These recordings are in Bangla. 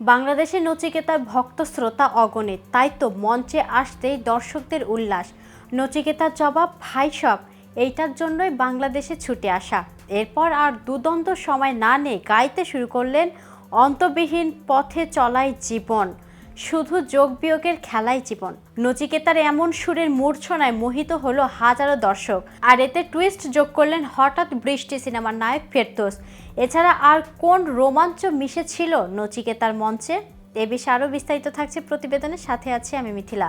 বাংলাদেশে নচিকেতার ভক্ত শ্রোতা অগণিত তাই তো মঞ্চে আসতেই দর্শকদের উল্লাস। নচিকেতার জবাব, ভাই সব, এইটার জন্যই বাংলাদেশে ছুটে আসা। এরপর আর দুদন্ত সময় না নিয়ে গাইতে শুরু করলেন অন্তবিহীন পথে চলাই জীবন। শুধু যোগ বিয়োগের খেলাই জীবন। নচিকেতার এমন সুরের মূর্ছনায় মোহিত হলো হাজারো দর্শক। আর এতে টুইস্ট যোগ করলেন হঠাৎ বৃষ্টি সিনেমার নায়ক ফেরদোস। এছাড়া আর কোন রোমাঞ্চ মিশে ছিল নচিকেতার মঞ্চে? এ বিষয়ে আরও বিস্তারিত থাকছে প্রতিবেদনের সাথে আছি আমি মিথিলা।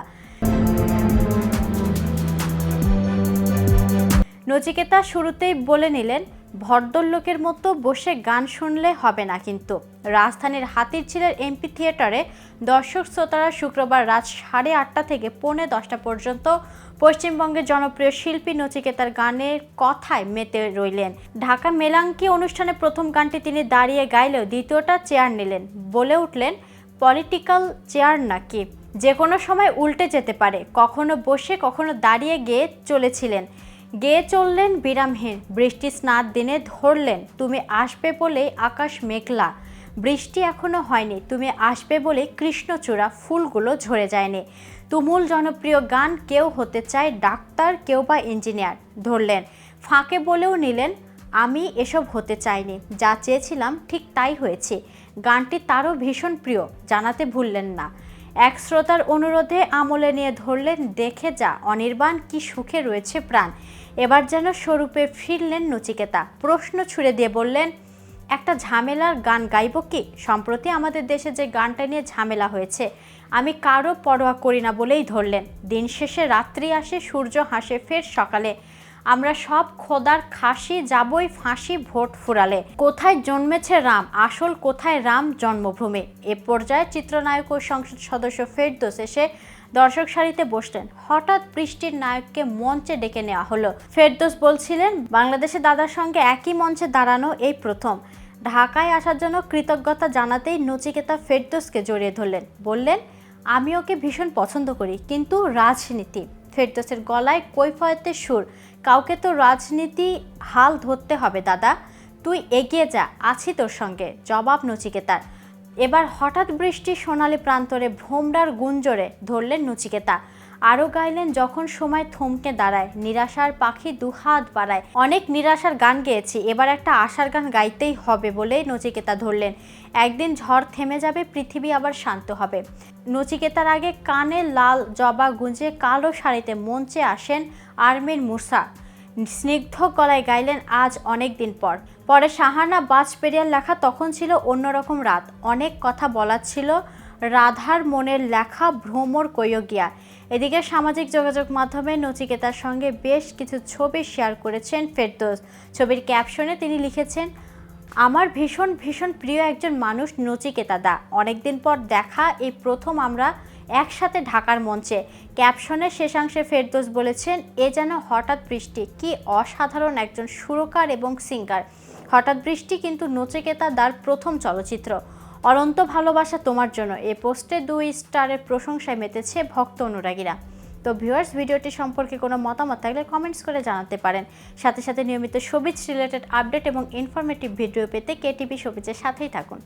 নচিকেতা শুরুতেই বলে নিলেন ভদ্রলোকের মতো বসে গান শুনলে হবে না কিন্তু। রাজধানীর হাতির হাতিরঝিলের এমপি থিয়েটারে দর্শক শ্রোতারা শুক্রবার রাত সাড়ে আটটা থেকে পৌনে দশটা পর্যন্ত পশ্চিমবঙ্গের জনপ্রিয় শিল্পী, নচিকেতার গানের কথায় মেতে রইলেন। ঢাকা মেলাঙ্কি অনুষ্ঠানে প্রথম গানটি তিনি দাঁড়িয়ে গাইলেও দ্বিতীয়টা চেয়ার নিলেন। বলে উঠলেন, পলিটিক্যাল চেয়ার নাকি? যে কোনো সময় উল্টে যেতে পারে। কখনো বসে, কখনো দাঁড়িয়ে গিয়ে চলেছিলেন। গেয়ে চললেন বিরামহীন, বৃষ্টি স্নাত দিনে ধরলেন, তুমি আসবে বলে আকাশ মেঘলা। বৃষ্টি এখনও হয়নি, তুমি আসবে বলে কৃষ্ণচূড়া ফুলগুলো ঝরে যায়নি। তুমুল জনপ্রিয় গান কেউ হতে চায় ডাক্তার, কেউ বা ইঞ্জিনিয়ার ধরলেন। ফাঁকে বলেও নিলেন, আমি এসব হতে চাইনি, যা চেয়েছিলাম ঠিক তাই হয়েছে। গানটি তারও ভীষণ প্রিয়, জানাতে ভুললেন না। এক শ্রোতার অনুরোধে আমলে নিয়ে ধরলেন, দেখে যা, অনির্বাণ, কি সুখে রয়েছে প্রাণ। এবার যেন স্বরূপে ফিরলেন নচিকেতা। প্রশ্ন ছুড়ে দিয়ে বললেন, একটা ঝামেলার গান গাইব কি? সম্প্রতি আমাদের দেশে যে গানটা নিয়ে ঝামেলা হয়েছে, আমি কারও পরোয়া করি না বলেই ধরলেন। দিন শেষে রাত্রি আসে, সূর্য হাসে, ফের সকালে আমরা সব খোদার খাসি যাবই ফাঁসি ভোট ফুরালে। কোথায় জন্মেছে রাম? আসল কোথায় রাম জন্মভূমি? এ পর্যায়ে চিত্রনায়ক ও সংসদ সদস্য ফেরদোস এসে দর্শক সারিতে বসলেন। হঠাৎ বৃষ্টির নায়ককে মঞ্চে ডেকে নেওয়া হলো। ফেরদোস বলছিলেন, বাংলাদেশে দাদার সঙ্গে একই মঞ্চে দাঁড়ানো এই প্রথম। ঢাকায় আসার জন্য কৃতজ্ঞতা জানাতেই নচিকেতা ফেরদোসকে জড়িয়ে ধরলেন। বললেন, আমি ওকে ভীষণ পছন্দ করি, কিন্তু রাজনীতি। ফেরদোসের গলায় কৈফয়তের সুর। কাউকে তো রাজনীতি হাল ধরতে হবে, দাদা। তুই এগিয়ে যা, আছি তোর সঙ্গে, জবাব নচিকেতার। এবার হঠাৎ বৃষ্টি সোনালি প্রান্তরে ভোমরার গুঞ্জরে ধরলেন নচিকেতা। আরও গাইলেন, যখন সময় থমকে দাঁড়ায়, নিরাশার পাখি দুহাত বাড়ায়। অনেক নিরাশার গান গেয়েছি, এবার একটা আশার গান গাইতেই হবে বলেই নচিকেতা ধরলেন। একদিন ঝড় থেমে যাবে, পৃথিবী আবার শান্ত হবে। নচিকেতার আগে কানে লাল জবা গুঁজে কালো শাড়িতে মঞ্চে আসেন আর্মির মুসা স্নিগ্ধ গলায় গাইলেন, আজ অনেক দিন পর। পরে সাহানা বাজপেরিয়ার লেখা তখন ছিল অন্যরকম রাত। অনেক কথা বলার ছিল, রাধার মনের লেখা ভ্রমর কয়গিয়া এদিকে সামাজিক যোগাযোগ মাধ্যমে নচিকেতার সঙ্গে বেশ কিছু ছবি শেয়ার করেছেন ফেরদোস। ছবির ক্যাপশনে তিনি লিখেছেন, আমার ভীষণ ভীষণ প্রিয় একজন মানুষ নচিকেতা দা। অনেকদিন পর দেখা, এই প্রথম আমরা একসাথে ঢাকার মঞ্চে। ক্যাপশনের শেষাংশে ফেরদোস বলেছেন, এ যেন হঠাৎ বৃষ্টি, কি অসাধারণ একজন সুরকার এবং সিঙ্গার। হঠাৎ বৃষ্টি কিন্তু নচিকেতা দার প্রথম চলচ্চিত্র। অনন্ত ভালোবাসা তোমার জন্য। এ পোস্টে দুই স্টারের প্রশংসায় মেতেছে ভক্ত অনুরাগীরা। তো ভিউয়ার্স, ভিডিওটি সম্পর্কে কোনো মতামত থাকলে কমেন্টস করে জানাতে পারেন। সাথে সাথে নিয়মিত সবিজ রিলেটেড আপডেট এবং ইনফরমেটিভ ভিডিও পেতে কেটিভি সবিজের সাথেই থাকুন।